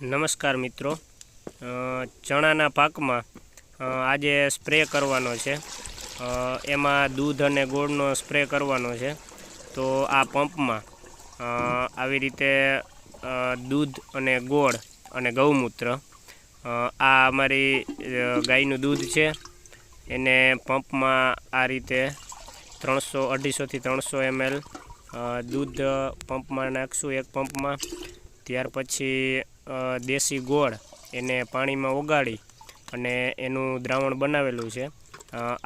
નમસ્કાર મિત્રો. ચણાના પાકમાં આજે સ્પ્રે કરવાનો છે. એમાં દૂધ અને ગોળનો સ્પ્રે કરવાનો છે. તો આ પંપમાં આવી રીતે દૂધ અને ગોળ અને ગૌમૂત્ર આ અમારી ગાયનું દૂધ છે. એને પંપમાં આ રીતે ત્રણસો અઢીસોથી ત્રણસો એમએલ દૂધ પંપમાં નાખશું એક પંપમાં. ત્યાર પછી દેશી ગોળ એને પાણીમાં ઓગાળી અને એનું દ્રાવણ બનાવેલું છે.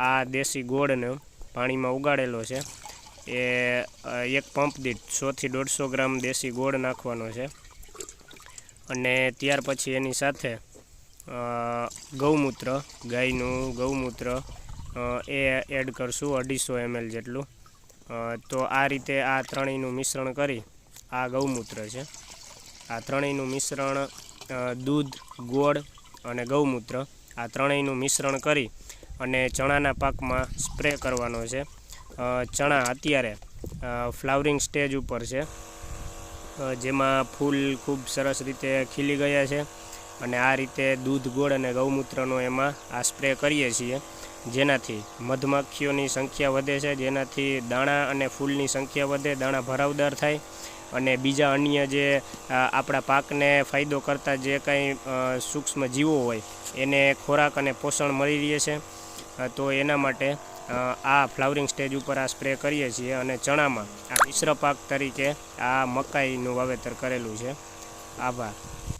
આ દેશી ગોળને પાણીમાં ઉગાડેલો છે. એ એક પંપ દીઠ સોથી દોઢસો ગ્રામ દેશી ગોળ નાખવાનો છે. અને ત્યાર પછી એની સાથે ગૌમૂત્ર, ગાયનું ગૌમૂત્ર એ એડ કરશું અઢીસો એમએલ જેટલું. તો આ રીતે આ ત્રણેયનું મિશ્રણ કરી આ ગૌમૂત્ર છે. આ ત્રણેયનું મિશ્રણ દૂધ, ગોળ અને ગૌમૂત્ર આ ત્રણેયનું મિશ્રણ કરી અને ચણાના પાકમાં સ્પ્રે કરવાનો છે. ચણા અત્યારે ફ્લાવરિંગ સ્ટેજ ઉપર છે. જેમાં ફૂલ ખૂબ સરસ રીતે ખીલી ગયા છે. અને આ રીતે દૂધ ગોળ અને ગૌમૂત્રનો એમાં આ સ્પ્રે કરીએ છીએ. જેનાથી મધમાખીઓની સંખ્યા વધે છે, જેનાથી દાણા અને ફૂલની સંખ્યા વધે, દાણા ભરાવદાર થાય અને બીજા અન્ય જે આપણા પાકને ફાયદો કરતા જે કાંઈ સૂક્ષ્મ જીવો હોય, એને ખોરાક અને પોષણ મળી રહે છે. તો એના માટે આ ફ્લાવરિંગ સ્ટેજ ઉપર આ સ્પ્રે કરીએ છીએ અને ચણામાં આ મિશ્ર પાક તરીકે આ મકાઈનું વાવેતર કરેલું છે. આભાર.